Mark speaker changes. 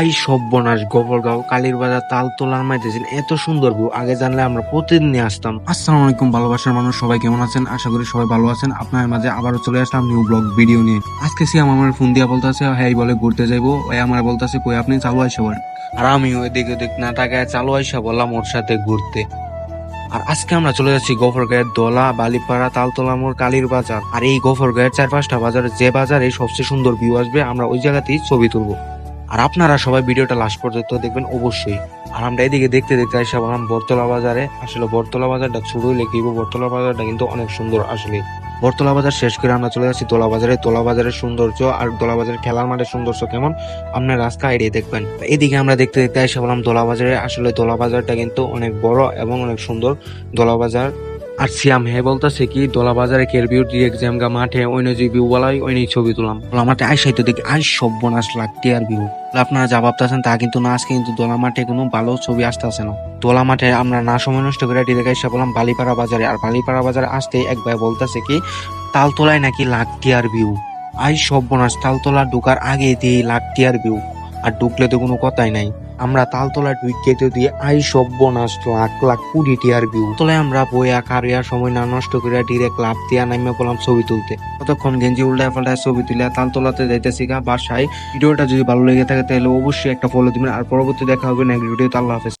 Speaker 1: I সব্যনাশ গোবরগাঁও বাজার তাল তোলার মাইতেছেন। এত সুন্দর ভিউ আগে জানলে আমরা প্রতিদিন আসতাম।
Speaker 2: আসসালামু আলাইকুম ভালোবাসার মানুষ সবাই কেমন আছেন? আশা করি সবাই ভালো আছেন। আপনার মাঝে আবারও চলে আসলাম নিউ ব্লগ ভিডিও নিয়ে। আজকে সে আমার ফোন দিয়া বলতেছে হ্যাঁ বলে ঘুরতে যাইবো। ওই আমার বলতেছে কই আপনি চালু আসে বলেন।
Speaker 1: আর আমি ওইদিক ওদিক না টাকায় চালু আইসা বললাম ওর সাথে ঘুরতে। আর আজকে আমরা চলে যাচ্ছি গফরগাঁয়ের দোলা বালিপাড়া তালতলা মোড় কালীর বাজার আর এই গফরগাঁয়ের চার পাঁচটা বাজারে যে বাজারে সবচেয়ে সুন্দর ভিউ আসবে আমরা ওই জায়গাতেই ছবি তুলবো। আর আপনারা সবাই ভিডিওটা লাস্ট পর্যন্ত দেখবেন অবশ্যই। আর আমরা এদিকে দেখতে দেখতে আসি বললাম বরতলা বাজারে আসলে বরতলা বাজারটা ছোট হইলে কি বরতলা বাজারটা কিন্তু অনেক সুন্দর আসলে। বরতলা বাজার শেষ করে আমরা চলে যাচ্ছি তোলা বাজারে। তোলা বাজারের সৌন্দর্য আর তোলা বাজারের খেলার মাঠের সৌন্দর্য কেমন? আপনার রাস্তা আইডিয়া দেখবেন। এদিকে আমরা দেখতে দেখতে এসে বললাম দোলা বাজারে আসলে দোলা বাজারটা কিন্তু অনেক বড় এবং অনেক সুন্দর। দোলা বাজার আর সিয়াম হে বলতেছে কি দোলা বাজারে কেরবিউ ডিরেক্ট জ্যামগা মাঠে ওই যে ভিউ বলাই ওই নিয়ে ছবি তুলাম। দোলা মাঠে আইসাই তো দেখি, আই সব্যনাশ লাগতে আর ভিউ আপনারা যা ভাবতেছেন তা কিন্তু না, আজকে কিন্তু দোলা মাঠে কোনো ভালো ছবি আসতেছে না। দোলা মাঠে আমরা না সময় নষ্ট করে ডিরেক্ট এসে বললাম, বালিপাড়া বাজারে। আর বালিপাড়া বাজারে আসতে এক ভাই বলতেছে কি, তালতলায় নাকি লাখটিয়ার ভিউ আই সব সব্যনাশ, তালতলা ঢুকার আগে দিয়ে লাখটিয়ার ভিউ আর ঢুকলে তো কোনো কথাই নাই। আমরা তালতলা ঢুকে দিয়ে আই সব্যনাশ লাখ লাখ কুড়ি টিয়ার ভিউ তলায় আমরা বইয়া কারিয়া সময় না নষ্ট করিয়া ডিরেক্ট লাভ দিয়া নামিয়ে পড়লাম ছবি তুলতে। কতক্ষণ গেঞ্জি উল্টায় পাল্টায় ছবি তুলে তালতলাতে যাইতেছি গা, বাসায়। ভিডিওটা যদি ভালো লেগে থাকে তাহলে অবশ্যই একটা ফলো দিবেন। আর পরবর্তী দেখা হবে নেক্সট ভিডিওতে আল্লাহ হাফেজ।